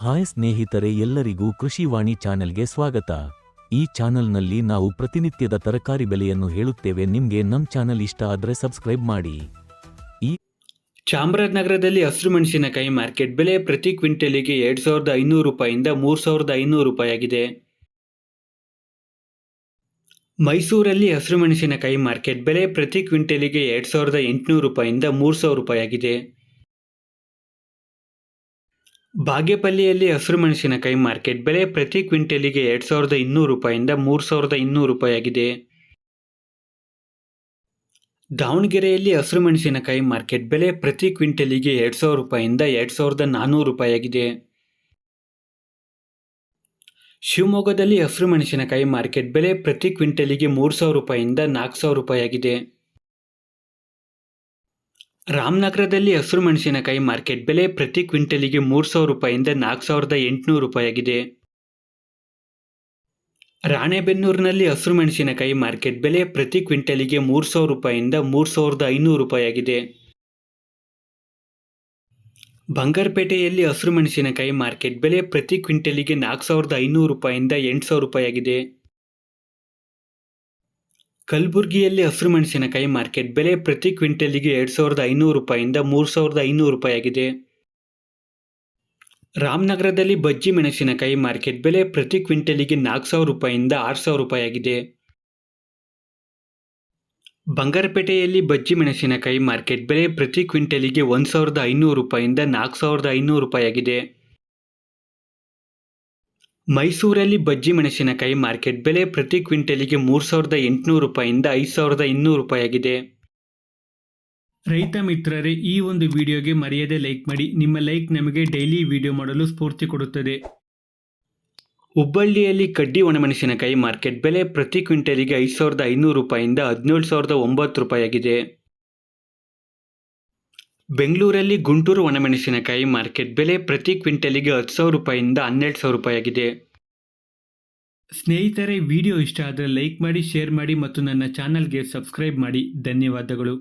Hi ಸ್ನೇಹಿತರೆ ಎಲ್ಲರಿಗೂ ಕೃಷಿವಾಣಿ ಚಾನೆಲ್ಗೆ ಸ್ವಾಗತ. ಈ ಚಾನೆಲ್ನಲ್ಲಿ ನಾವು ಪ್ರತಿನಿತ್ಯದ ತರಕಾರಿ ಬೆಲೆಯನ್ನು ಹೇಳುತ್ತೇವೆ. ನಿಮಗೆ ನಮ್ಮ ಚಾನೆಲ್ ಇಷ್ಟ ಆದರೆ ಸಬ್ಸ್ಕ್ರೈಬ್ ಮಾಡಿ. ಈ ಚಾಮರಾಜನಗರದಲ್ಲಿ ಹಸಿರು ಮೆಣಸಿನಕಾಯಿ ಮಾರ್ಕೆಟ್ ಬೆಲೆ ಪ್ರತಿ ಕ್ವಿಂಟಲಿಗೆ ಎರಡು ಸಾವಿರದ ಐನೂರು ರೂಪಾಯಿಂದ ಮೂರು ಸಾವಿರದ ಐನೂರು ರೂಪಾಯಿ ಆಗಿದೆ ಮೈಸೂರಲ್ಲಿ ಹಸಿರು ಮೆಣಸಿನಕಾಯಿ ಮಾರ್ಕೆಟ್ ಬೆಲೆ ಪ್ರತಿ ಕ್ವಿಂಟಲಿಗೆ ಎರಡು ಸಾವಿರದ ಎಂಟುನೂರು ರೂಪಾಯಿಂದ ಮೂರು ಸಾವಿರ ರೂಪಾಯಿ ಆಗಿದೆ ಬಾಗೇಪಲ್ಲಿಯಲ್ಲಿ ಹಸಿರು ಮೆಣಸಿನಕಾಯಿ ಮಾರ್ಕೆಟ್ ಬೆಲೆ ಪ್ರತಿ ಕ್ವಿಂಟಲಿಗೆ ಎರಡು ಸಾವಿರದ ಇನ್ನೂರು ರೂಪಾಯಿಂದ ಮೂರು ಸಾವಿರದ ಇನ್ನೂರು ರೂಪಾಯಿ ಆಗಿದೆ ದಾವಣಗೆರೆಯಲ್ಲಿ ಹಸಿರು ಮೆಣಸಿನಕಾಯಿ ಮಾರ್ಕೆಟ್ ಬೆಲೆ ಪ್ರತಿ ಕ್ವಿಂಟಲಿಗೆ ಎರಡು ಸಾವಿರ ರೂಪಾಯಿಂದ ಎರಡು ಸಾವಿರದ ನಾನ್ನೂರು ರೂಪಾಯಿ ಆಗಿದೆ ಶಿವಮೊಗ್ಗದಲ್ಲಿ ಹಸಿರು ಮೆಣಸಿನಕಾಯಿ ಮಾರ್ಕೆಟ್ ಬೆಲೆ ಪ್ರತಿ ಕ್ವಿಂಟಲಿಗೆ ಮೂರು ಸಾವಿರ ರೂಪಾಯಿಂದ ನಾಲ್ಕು ಸಾವಿರ ರೂಪಾಯಿ ಆಗಿದೆ ರಾಮನಗರದಲ್ಲಿ ಹಸಿರು ಮೆಣಸಿನಕಾಯಿ ಮಾರ್ಕೆಟ್ ಬೆಲೆ ಪ್ರತಿ ಕ್ವಿಂಟಲಿಗೆ ಮೂರು ಸಾವಿರ ರೂಪಾಯಿಂದ ನಾಲ್ಕು ಸಾವಿರದ ಎಂಟುನೂರು ರೂಪಾಯಿಯಾಗಿದೆ. ರಾಣೆಬೆನ್ನೂರಿನಲ್ಲಿ ಹಸಿರು ಮೆಣಸಿನಕಾಯಿ ಮಾರ್ಕೆಟ್ ಬೆಲೆ ಪ್ರತಿ ಕ್ವಿಂಟಲಿಗೆ ಮೂರು ಸಾವಿರ ರೂಪಾಯಿಂದ ಮೂರು ಸಾವಿರದ ಐನೂರು ರೂಪಾಯಿಯಾಗಿದೆ. ಬಂಗಾರಪೇಟೆಯಲ್ಲಿ ಹಸಿರು ಮೆಣಸಿನಕಾಯಿ ಮಾರ್ಕೆಟ್ ಬೆಲೆ ಪ್ರತಿ ಕ್ವಿಂಟಲಿಗೆ ನಾಲ್ಕು ಸಾವಿರದ ಐನೂರು ರೂಪಾಯಿಂದ ಎಂಟು ಸಾವಿರ ರೂಪಾಯಿ ಆಗಿದೆ ಕಲಬುರಗಿಯಲ್ಲಿ ಹಸಿರು ಮೆಣಸಿನಕಾಯಿ ಮಾರ್ಕೆಟ್ ಬೆಲೆ ಪ್ರತಿ ಕ್ವಿಂಟಲಿಗೆ ಎರಡು ಸಾವಿರದ ಐನೂರು ರೂಪಾಯಿಂದ ಮೂರು ಸಾವಿರದ ಐನೂರು ರೂಪಾಯಿ ಆಗಿದೆ. ರಾಮನಗರದಲ್ಲಿ ಬಜ್ಜಿ ಮೆಣಸಿನಕಾಯಿ ಮಾರ್ಕೆಟ್ ಬೆಲೆ ಪ್ರತಿ ಕ್ವಿಂಟಲಿಗೆ ನಾಲ್ಕು ಸಾವಿರ ರೂಪಾಯಿಂದ ಆರು ಸಾವಿರ ರೂಪಾಯಿ ಆಗಿದೆ. ಬಂಗಾರಪೇಟೆಯಲ್ಲಿ ಬಜ್ಜಿ ಮೆಣಸಿನಕಾಯಿ ಮಾರ್ಕೆಟ್ ಬೆಲೆ ಪ್ರತಿ ಕ್ವಿಂಟಲಿಗೆ ಒಂದು ಸಾವಿರದ ಐನೂರು ರೂಪಾಯಿಂದ ನಾಲ್ಕು ಸಾವಿರದ ಐನೂರು ರೂಪಾಯಿ ಆಗಿದೆ. ಮೈಸೂರಲ್ಲಿ ಬಜ್ಜಿ ಮೆಣಸಿನಕಾಯಿ ಮಾರ್ಕೆಟ್ ಬೆಲೆ ಪ್ರತಿ ಕ್ವಿಂಟಲಿಗೆ ಮೂರು ಸಾವಿರದ ಎಂಟುನೂರು ರೂಪಾಯಿಂದ ಐದು ಸಾವಿರದ ಇನ್ನೂರು ರೂಪಾಯಿಯಾಗಿದೆ. ರೈತ ಮಿತ್ರರೇ, ಈ ಒಂದು ವಿಡಿಯೋಗೆ ಮರೆಯದೆ ಲೈಕ್ ಮಾಡಿ. ನಿಮ್ಮ ಲೈಕ್ ನಮಗೆ ಡೈಲಿ ವಿಡಿಯೋ ಮಾಡಲು ಸ್ಫೂರ್ತಿ ಕೊಡುತ್ತದೆ. ಹುಬ್ಬಳ್ಳಿಯಲ್ಲಿ ಕಡ್ಡಿ ಒಣಮೆಣಸಿನಕಾಯಿ ಮಾರ್ಕೆಟ್ ಬೆಲೆ ಪ್ರತಿ ಕ್ವಿಂಟಲಿಗೆ ಐದು ಸಾವಿರದ ಐನೂರು ರೂಪಾಯಿಂದ ಹದಿನೇಳು ಸಾವಿರದ ಒಂಬತ್ತು ರೂಪಾಯಿ ಆಗಿದೆ ಬೆಂಗಳೂರಲ್ಲಿ ಗುಂಟೂರು ಒಣಮೆಣಸಿನಕಾಯಿ ಮಾರ್ಕೆಟ್ ಬೆಲೆ ಪ್ರತಿ ಕ್ವಿಂಟಲಿಗೆ ಹತ್ತು ಸಾವಿರ ರೂಪಾಯಿಂದ ಹನ್ನೆರಡು ಸಾವಿರ ರೂಪಾಯಿ ಆಗಿದೆ ಸ್ನೇಹಿತರೆ, ವಿಡಿಯೋ ಇಷ್ಟ ಆದರೆ ಲೈಕ್ ಮಾಡಿ, ಶೇರ್ ಮಾಡಿ ಮತ್ತು ನನ್ನ ಚಾನಲ್ಗೆ ಸಬ್ಸ್ಕ್ರೈಬ್ ಮಾಡಿ. ಧನ್ಯವಾದಗಳು.